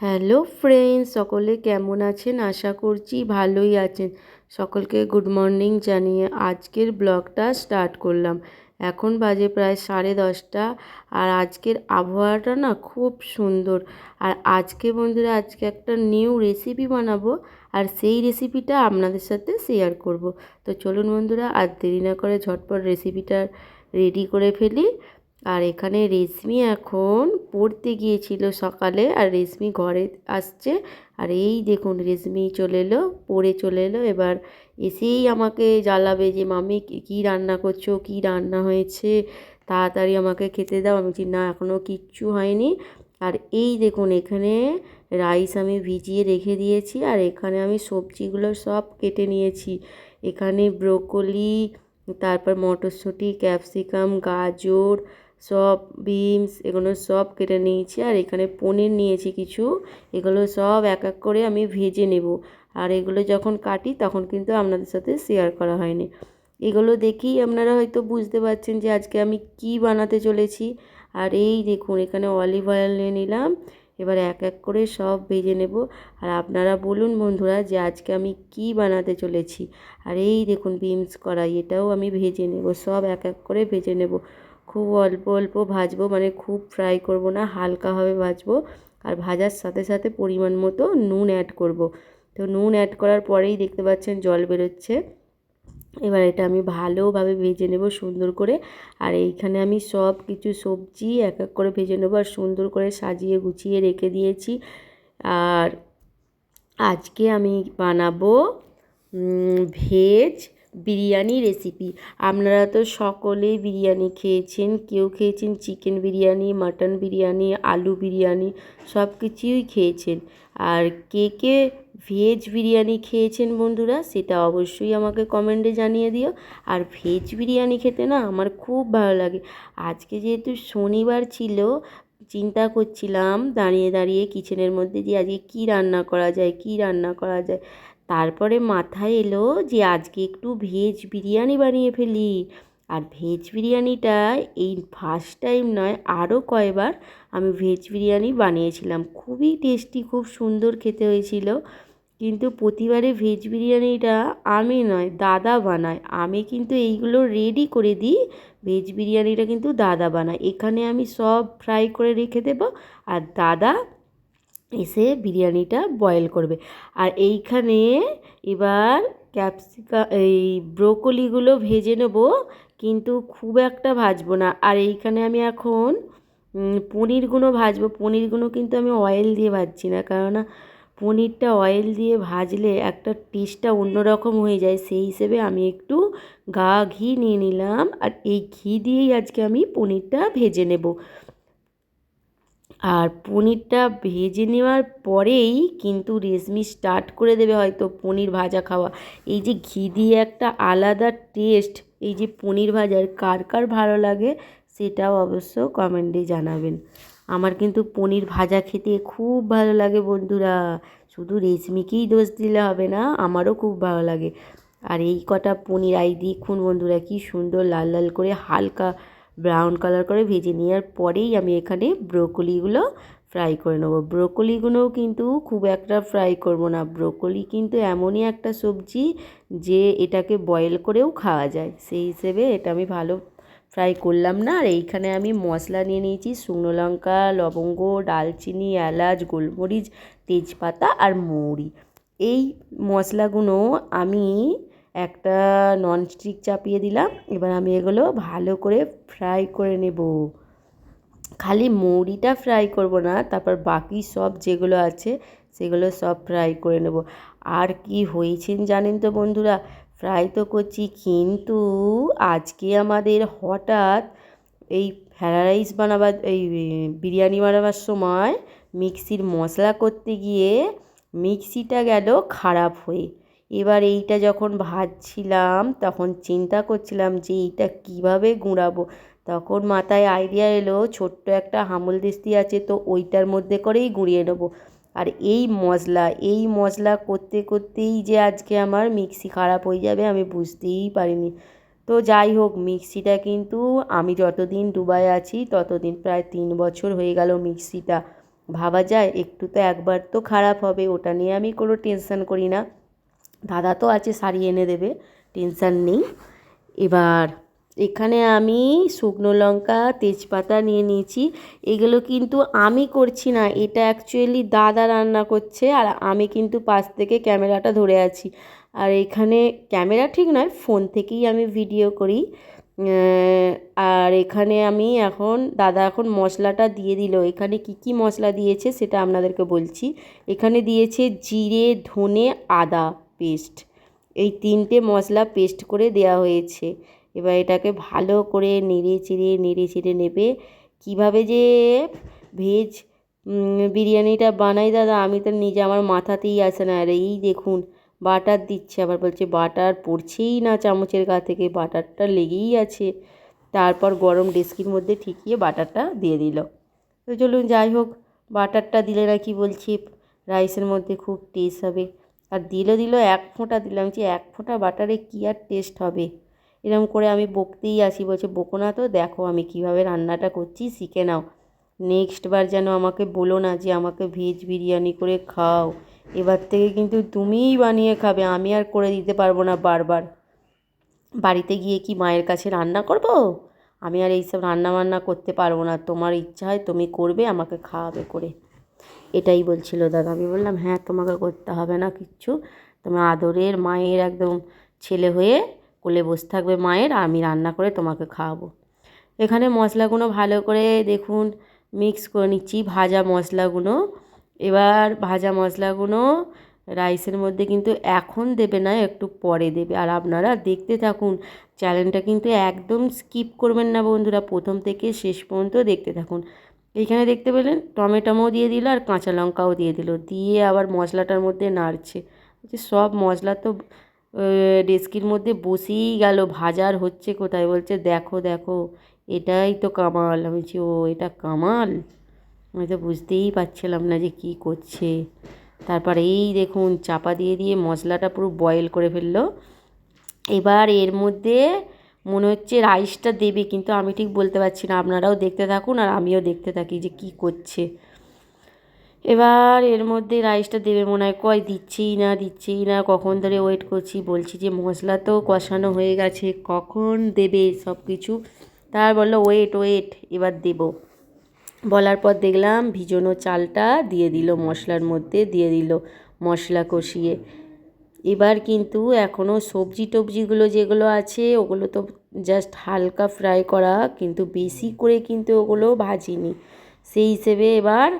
Hello friends, সকলে কেমন আছেন? আশা করছি ভালোই আছেন। সকলকে গুড মর্নিং জানিয়ে আজকের ব্লগটা স্টার্ট করলাম। এখন বাজে প্রায় সাড়ে দশটা আর আজকের আবহাওয়াটা না খুব সুন্দর। আর আজকে বন্ধুরা, আজকে একটা নিউ রেসিপি বানাবো আর সেই রেসিপিটা আপনাদের সাথে শেয়ার করব। তো চলুন বন্ধুরা, আর দেরি না করে ঝটপট রেসিপিটা রেডি করে ফেলি। আর এখানে রেশমি এখন পড়তে গিয়েছিল সকালে, আর রেশমি ঘরে আসছে। আর এই দেখুন, রেশমি চলে এলো, পড়ে চলে এলো। এবার এসেই আমাকে জ্বালাবে যে মামি কী রান্না করছ? কী রান্না হয়েছে? তাড়াতাড়ি আমাকে খেতে দাও। আমি বলছি, না এখনও কিচ্ছু হয়নি। আর এই দেখুন, এখানে রাইস আমি ভিজিয়ে রেখে দিয়েছি, আর এখানে আমি সবজিগুলো সব কেটে নিয়েছি। এখানে ব্রোকলি, তারপর মটরশুঁটি, ক্যাপসিকাম, গাজর সব বিনস, এগুলো সব কেটে নিয়েছি আর এখানে পনির নিয়েছি কিছু। এগুলো সব এক এক করে আমি ভেজে নেব। আর এগুলো যখন কাটি তখন কিন্তু আপনাদের সাথে শেয়ার করা হয়নি। এগুলো দেখেই আপনারা হয়তো বুঝতে পারছেন যে আজকে আমি কি বানাতে চলেছি। আর এই দেখুন, এখানে অলিভ অয়েল নিয়ে নিলাম। এবার এক এক করে সব ভেজে নেব। আর আপনারা বলুন বন্ধুরা যে আজকে আমি কি বানাতে চলেছি। আর এই দেখুন বিমস কড়াই, এটাও আমি ভেজে নেব। সব এক এক করে ভেজে নেব। খুব অল্প অল্প ভাজবো মানে খুব ফ্রাই করব না হালকাভাবে ভাজবো। আর ভাজার সাথে সাথে পরিমাণ মতো নুন অ্যাড করব। তো নুন অ্যাড করার পরেই দেখতে পাচ্ছেন জল বেরোচ্ছে। এবার এটা আমি ভালোভাবে ভেজে নেব সুন্দর করে। আর এইখানে আমি সব কিছু সবজি এক এক করে ভেজে নেব আর সুন্দর করে সাজিয়ে গুছিয়ে রেখে দিয়েছি। আর আজকে আমি বানাবো ভেজ বিরিয়ানি রেসিপি আপনারা তো সকলেই বিরিয়ানি খেয়েছেন, কেউ খেয়েছেন চিকেন বিরিয়ানি মাটন বিরিয়ানি, আলু বিরিয়ানি সব কিছুই খেয়েছেন। আর কে কে ভেজ বিরিয়ানি খেয়েছেন বন্ধুরা, সেটা অবশ্যই আমাকে কমেন্টে জানিয়ে দিও। আর ভেজ বিরিয়ানি খেতে না আমার খুব ভালো লাগে। আজকে যেহেতু শনিবার ছিল, চিন্তা করছিলাম দাঁড়িয়ে দাঁড়িয়ে কিচেনের মধ্যে যে আজকে কী রান্না করা যায়, কী রান্না করা যায়। তারপরে মাথায় এলো যে আজকে একটু ভেজ বিরিয়ানি বানিয়ে ফেলি। আর ভেজ বিরিয়ানিটা এই ফার্স্ট টাইম নয় আরও কয়বার আমি ভেজ বিরিয়ানি বানিয়েছিলাম। খুবই টেস্টি খুব সুন্দর খেতে হয়েছিল। কিন্তু প্রতিবারে ভেজ বিরিয়ানিটা আমি নয়, দাদা বানায়। আমি কিন্তু এইগুলো রেডি করে দিই, ভেজ বিরিয়ানিটা কিন্তু দাদা বানায়। এখানে আমি সব ফ্রাই করে রেখে দেবো। আর দাদা এসে বিরিয়ানিটা বয়েল করবে। আর এইখানে এবার ক্যাপসিকা এই ব্রোকলিগুলো ভেজে নেব, কিন্তু খুব একটা ভাজবো না। আর এইখানে আমি এখন পনিরগুলো ভাজবো। পনিরগুলো কিন্তু আমি অয়েল দিয়ে ভাজছি না, কেননা পনিরটা অয়েল দিয়ে ভাজলে একটা টেস্টটা অন্যরকম হয়ে যায়। সেই হিসেবে আমি একটু গা ঘি নিয়ে নিলাম। আর এই ঘি দিয়েই আজকে আমি পনিরটা ভেজে নেব। আর পনিরটা ভেজে নেওয়ার পরেই কিন্তু রেশমি স্টার্ট করে দেবে হয়তো পনির ভাজা খাওয়া। এই যে ঘি দিয়ে একটা আলাদা টেস্ট এই যে পনির ভাজার কার কার ভালো লাগে সেটাও অবশ্য কমেন্টে জানাবেন। আমার কিন্তু পনির ভাজা খেতে খুব ভালো লাগে বন্ধুরা। শুধু রেশমিকেই দোষ দিলে হবে না, আমারও খুব ভালো লাগে। আর এই কটা পনির, আই দেখুন বন্ধুরা, কি সুন্দর লাল লাল করে হালকা ব্রাউন কালার করে ভেজে নেওয়ার পরেই আমি এখানে ব্রোকলিগুলো ফ্রাই করে নেব। ব্রোকলিগুলোও কিন্তু খুব একটা ফ্রাই করব না। ব্রোকলি কিন্তু এমনই একটা সবজি যে এটাকে বয়েল করেও খাওয়া যায়। সেই হিসেবে এটা আমি ভালো ফ্রাই করলাম না। আর এইখানে আমি মশলা নিয়ে নিয়েছি শুকনো লঙ্কা, লবঙ্গ, ডালচিনি, এলাচ, গোলমরিচ, তেজপাতা আর মৌরি। এই মশলাগুলো আমি একটা ননস্টিক চাপিয়ে দিলাম। এবার আমি এগুলো ভালো করে ফ্রাই করে নেব। খালি মৌরিটা ফ্রাই করব না, তারপর বাকি সব যেগুলো আছে সেগুলো সব ফ্রাই করে নেব। আর কি হয়েছেন জানেন তো বন্ধুরা? ফ্রাই তো করছি, কিন্তু আজকে আমাদের হঠাৎ এই ফ্রায়েড রাইস বানাবার, এই বিরিয়ানি বানাবার সময় মিক্সির মশলা করতে গিয়ে মিক্সিটা গেল খারাপ হয়ে। এবার এইটা যখন ভাজছিলাম, তখন চিন্তা করছিলাম যে এইটা কীভাবে গুঁড়াবো। তখন মাথায় আইডিয়া এলো, ছোট্ট একটা হামল দিস্তি আছে, তো ওইটার মধ্যে করেই গুঁড়িয়ে নেব। আর এই মশলা এই মশলা করতে করতেই যে আজকে আমার মিক্সি খারাপ হয়ে যাবে, আমি বুঝতেই পারিনি। তো যাই হোক, মিক্সিটা কিন্তু আমি যতদিন দুবাই আছি, ততদিন প্রায় তিন বছর হয়ে গেল মিক্সিটা। ভাবা যায়, একটু তো একবার তো খারাপ হবে, ওটা নিয়ে আমি কোনো টেনশান করি না। দাদা তো আছে, শাড়ি এনে দেবে, টেনশান নেই। এবার এখানে আমি শুকনো লঙ্কা, তেজপাতা নিয়ে নিয়েছি। এগুলো কিন্তু আমি করছি না, এটা অ্যাকচুয়ালি দাদা রান্না করছে আর আমি কিন্তু পাশ থেকে ক্যামেরাটা ধরে আছি। আর এখানে ক্যামেরা ঠিক নয়, ফোন থেকেই আমি ভিডিও করি। আর এখানে আমি এখন, দাদা এখন মশলাটা দিয়ে দিল। এখানে কি কি মশলা দিয়েছে সেটা আপনাদেরকে বলছি। এখানে দিয়েছে জিরে, ধনে, আদা। পেস্ট। এই তিনটে মশলা পেস্ট করে দেওয়া হয়েছে। এবার এটাকে ভালো করে নেড়ে চেড়ে নেড়ে চেড়ে নেবে। কীভাবে যে ভেজ বিরিয়ানিটা বানাই দাদা, আমি তো নিজে, আমার মাথাতেই আসে না। আর এই দেখুন, বাটার দিচ্ছে। আবার বলছে, বাটার পড়ছেই না চামচের গা থেকে, বাটারটা লেগেই আছে। তারপর গরম ডেস্কির মধ্যে ঠিকিয়ে বাটারটা দিয়ে দিল। তো চলুন, যাই হোক, বাটারটা দিলে নাকি বলছি, রাইসের মধ্যে খুব টেস্ট হবে। আর দিল দিল এক ফোঁটা দিলাম। যে এক ফোঁটা বাটারে কী আর টেস্ট হবে? এরকম করে আমি বকতেই আসি। বলছে, বকো না তো, দেখো আমি কীভাবে রান্নাটা করছি, শিখে নাও। নেক্সট বার যেন আমাকে বলো না যে আমাকে ভেজ বিরিয়ানি করে খাও। এবার থেকে কিন্তু তুমিই বানিয়ে খাবে, আমি আর করে দিতে পারব না বারবার। বাড়িতে গিয়ে কি মায়ের কাছে রান্না করব? আমি আর এইসব রান্না বান্না করতে পারব না। তোমার ইচ্ছা হয় তুমি করবে, আমাকে খাওয়াবে করে। এটাই বলছিল দাদা। আমি বললাম হ্যাঁ তোমাকে করতে হবে না কিচ্ছু। তুমি আদরের মায়ের একদম ছেলে হয়ে কোলে বসে থাকবে মায়ের আমি রান্না করে তোমাকে খাওয়াবো। এখানে মশলাগুলো ভালো করে দেখুন মিক্স করে নিচ্ছি ভাজা মশলাগুলো। এবার ভাজা মশলাগুলো রাইসের মধ্যে কিন্তু এখন দেবে না, একটু পরে দেবে। আর আপনারা দেখতে থাকুন চ্যানেলটা কিন্তু একদম স্কিপ করবেন না বন্ধুরা। প্রথম থেকে শেষ পর্যন্ত দেখতে থাকুন। এইখানে দেখতে পেলেন টমেটোও দিয়ে দিল আর কাঁচা লঙ্কাও দিয়ে দিল। দিয়ে আবার মশলাটার মধ্যে নাড়ছে। সব মশলা তো ডেস্কির মধ্যে বসেই গেল, ভাজার হচ্ছে কোথায়? বলছে, দেখো দেখো, এটাই তো কামাল। আমি বলছি, ও, এটা কামাল? আমি তো বুঝতেই পারছিলাম না যে কী করছে। তারপর এই দেখুন, চাপা দিয়ে দিয়ে মশলাটা পুরো বয়েল করে ফেলল। এবার এর মধ্যে মনে হচ্ছে রাইসটা দেবে, কিন্তু আমি ঠিক বলতে পারছি না। আপনারাও দেখতে থাকুন আর আমিও দেখতে থাকি যে কী করছে। এবার এর মধ্যে রাইসটা দেবে মনে হয়, কয় দিচ্ছেই না দিচ্ছেই না, কখন ধরে ওয়েট করছি, বলছি যে মশলা তো কষানো হয়ে গেছে, কখন দেবে সব কিছু? তার বলল ওয়েট ওয়েট এবার দেব। বলার পর দেখলাম ভিজনো চালটা দিয়ে দিল মশলার মধ্যে, দিয়ে দিল মশলা কষিয়ে। এবার কিন্তু এখনও সবজি টবজিগুলো যেগুলো আছে, ওগুলো তো জাস্ট হালকা ফ্রাই করা, কিন্তু বেশি করে কিন্তু ওগুলো ভাজিনি। সেই হিসেবে এবার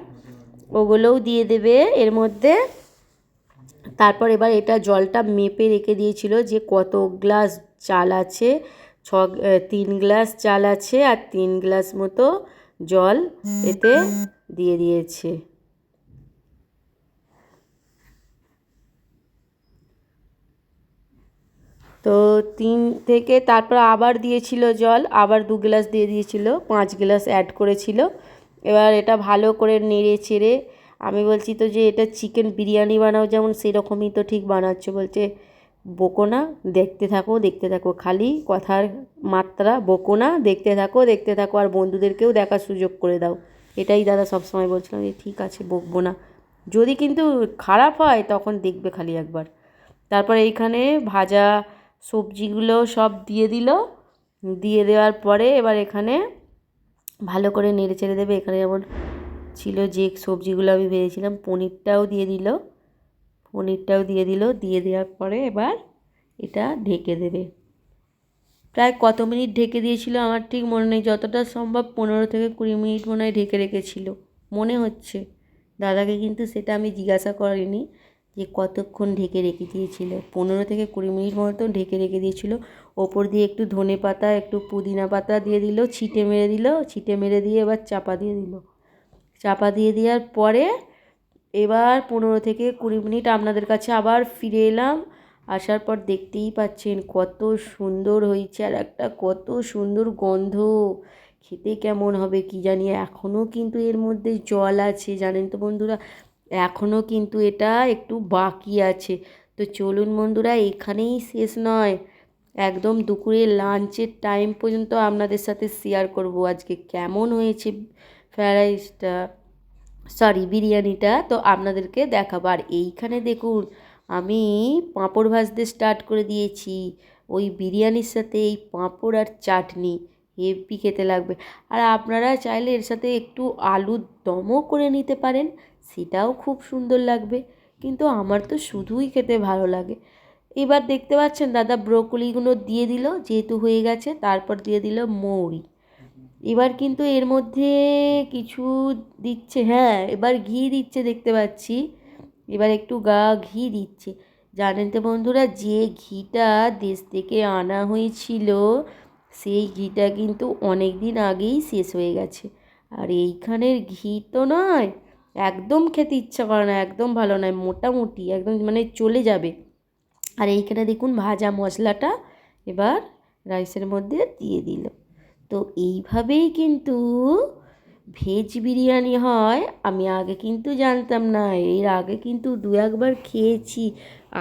ওগুলোও দিয়ে দেবে। এর মধ্যে তারপর এবার এটা জলটা মেপে রেখে দিয়েছিল যে কত গ্লাস চাল আছে, ছ তিন গ্লাস চাল আছে আর তিন গ্লাস মতো জল এতে দিয়ে দিয়েছে। তো তিন থেকে তারপর আবার দিয়েছিল জল, আবার দু গ্লাস দিয়ে দিয়েছিল, পাঁচ গ্লাস অ্যাড করেছিল। এবার এটা ভালো করে নেড়ে চেড়ে আমি বলছি তো যে এটা চিকেন বিরিয়ানি বানাও যেমন সেরকমই তো ঠিক বানাচ্ছ। বলছে, বকো না, দেখতে থাকো দেখতে থাকো খালি, কথার মাত্রা বকো না, দেখতে থাকো দেখতে থাকো, আর বন্ধুদেরকেও দেখার সুযোগ করে দাও। এটাই দাদা সবসময় বলছিলাম যে, ঠিক আছে, বকবো না। যদি কিন্তু খারাপ হয় তখন দেখবে খালি একবার। তারপর এইখানে ভাজা সবজিগুলো সব দিয়ে দিল। দিয়ে দেওয়ার পরে এবার এখানে ভালো করে নেড়ে চেড়ে দেবে। এখানে যেমন ছিল যে সবজিগুলো আমি ভেজেছিলাম, পনিরটাও দিয়ে দিল। পনিরটাও দিয়ে দিল। দিয়ে দেওয়ার পরে এবার এটা ঢেকে দেবে। প্রায় কত মিনিট ঢেকে দিয়েছিল আমার ঠিক মনে নেই। যতটা সম্ভব পনেরো থেকে কুড়ি মিনিট মনে হয় ঢেকে রেখেছিল। মনে হচ্ছে। দাদাকে কিন্তু সেটা আমি জিজ্ঞাসা করিনি। যে কতক্ষণ ঢেকে রেখে দিয়েছিল পনেরো থেকে কুড়ি মিনিট মতো ঢেকে রেখে দিয়েছিল। ওপর দিয়ে একটু ধনে পাতা, একটু পুদিনা পাতা দিয়ে দিল, ছিটে মেরে দিল, ছিটে মেরে দিয়ে এবার চাপা দিয়ে দিল। চাপা দিয়ে দেওয়ার পরে এবার পনেরো থেকে কুড়ি মিনিট আপনাদের কাছে আবার ফিরে এলাম। আসার পর দেখতেই পাচ্ছেন কত সুন্দর হয়েছে আর একটা কত সুন্দর গন্ধ। খেতে কেমন হবে কি জানি এখনও কিন্তু এর মধ্যে জল আছে, জানেন তো বন্ধুরা। এখনও কিন্তু এটা একটু বাকি আছে। তো চলুন বন্ধুরা, এখানেই শেষ নয়। একদম দুপুরে লাঞ্চের টাইম পর্যন্ত আপনাদের সাথে শেয়ার করব আজকে। কেমন হয়েছে ফ্রাইড রাইসটা সরি বিরিয়ানিটা? তো আপনাদেরকে দেখাবো। আর এইখানে দেখুন, আমি পাঁপড় ভাজতে স্টার্ট করে দিয়েছি। ওই বিরিয়ানির সাথে এই পাঁপড় আর চাটনি, হেভি খেতে লাগবে। আর আপনারা চাইলে এর সাথে একটু আলুর দমও করে নিতে পারেন। সেটাও খুব সুন্দর লাগবে। কিন্তু আমার তো শুধুই খেতে ভালো লাগে। এবার দেখতে পাচ্ছেন দাদা ব্রোকলিগুলো দিয়ে দিল, যেহেতু হয়ে গেছে, তারপর দিয়ে দিল মৌরি। এবার কিন্তু এর মধ্যে কিছু দিচ্ছে হ্যাঁ এবার ঘি দিচ্ছে দেখতে পাচ্ছি। এবার একটু গা ঘি দিচ্ছে। জানেন তো বন্ধুরা, যে ঘিটা দেশ থেকে আনা হয়েছিল, সেই ঘিটা কিন্তু অনেক দিন আগেই শেষ হয়ে গেছে। আর এইখানের ঘি তো নয় একদম খেতে ইচ্ছা করে না, একদম ভালো নয়, মোটামুটি একদম মানে চলে যাবে। আর এইখানে দেখুন ভাজা মশলাটা এবার রাইসের মধ্যে দিয়ে দিল। তো এইভাবেই কিন্তু ভেজ বিরিয়ানি হয়, আমি আগে কিন্তু জানতাম না, এর আগে কিন্তু দু একবার খেয়েছি,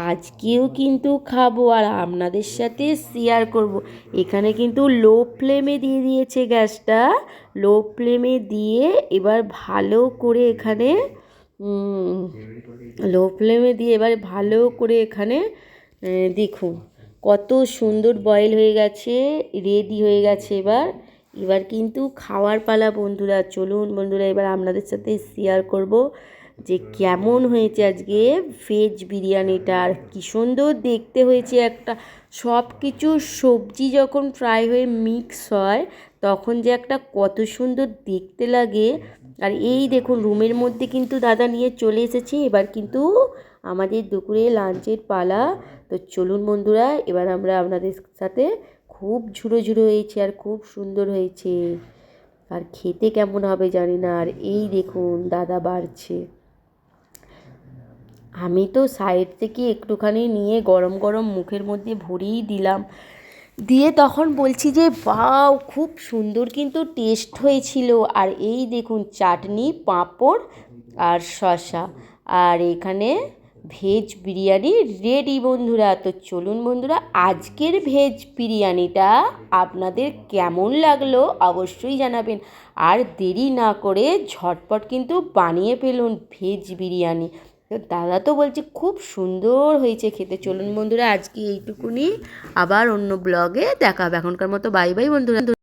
আজকেও কিন্তু খাব আর আপনাদের সাথে শেয়ার করব। এখানে কিন্তু লো ফ্লেমে দিয়ে দিয়েছে গ্যাসটা লো ফ্লেমে দিয়ে এবার ভালো করে এখানে লো ফ্লেমে দিয়ে এবার ভালো করে এখানে দেখুন, কত সুন্দর বয়েল হয়ে গেছে রেডি হয়ে গেছে এবার। এবার কিন্তু খাওয়ার পালা, বন্ধুরা। চলুন বন্ধুরা, এবার আপনাদের সাথে শেয়ার করব যে কেমন হয়েছে আজকে ভেজ বিরিয়ানিটা আর কী সুন্দর দেখতে হয়েছে একটা। সব কিছু সবজি যখন ফ্রাই হয়ে মিক্স হয়, তখন যে একটা কত সুন্দর দেখতে লাগে। আর এই দেখুন রুমের মধ্যে কিন্তু দাদা নিয়ে চলে এসেছে। এবার কিন্তু আমাদের দুপুরে লাঞ্চের পালা তো চলুন বন্ধুরা, এবার আমরা আপনাদের সাথে খুব ঝুড়ো ঝুড়ো হয়েছে আর খুব সুন্দর হয়েছে। আর খেতে কেমন হবে জানি না, আর এই দেখুন, দাদা বাড়ছে। আমি তো সাইড থেকে একটুখানি নিয়ে গরম গরম মুখের মধ্যে ভরিয়েই দিলাম। দিয়ে তখন বলছি যে বাও খুব সুন্দর কিন্তু টেস্ট হয়েছিল। আর এই দেখুন, চাটনি, পাঁপড় আর শসা। আর এখানে ভেজ বিরিয়ানি রেডি বন্ধুরা। তো চলুন বন্ধুরা, আজকের ভেজ বিরিয়ানিটা আপনাদের কেমন লাগল অবশ্যই জানাবেন। আর দেরি না করে ঝটপট কিন্তু বানিয়ে ফেলুন ভেজ বিরিয়ানি। তো দাদা তো বলছে খুব সুন্দর হয়েছে খেতে। চলুন বন্ধুরা, আজকে এইটুকুনি। আবার অন্য ব্লগে দেখা হবে এখনকার মতো বাই বাই বন্ধুরা।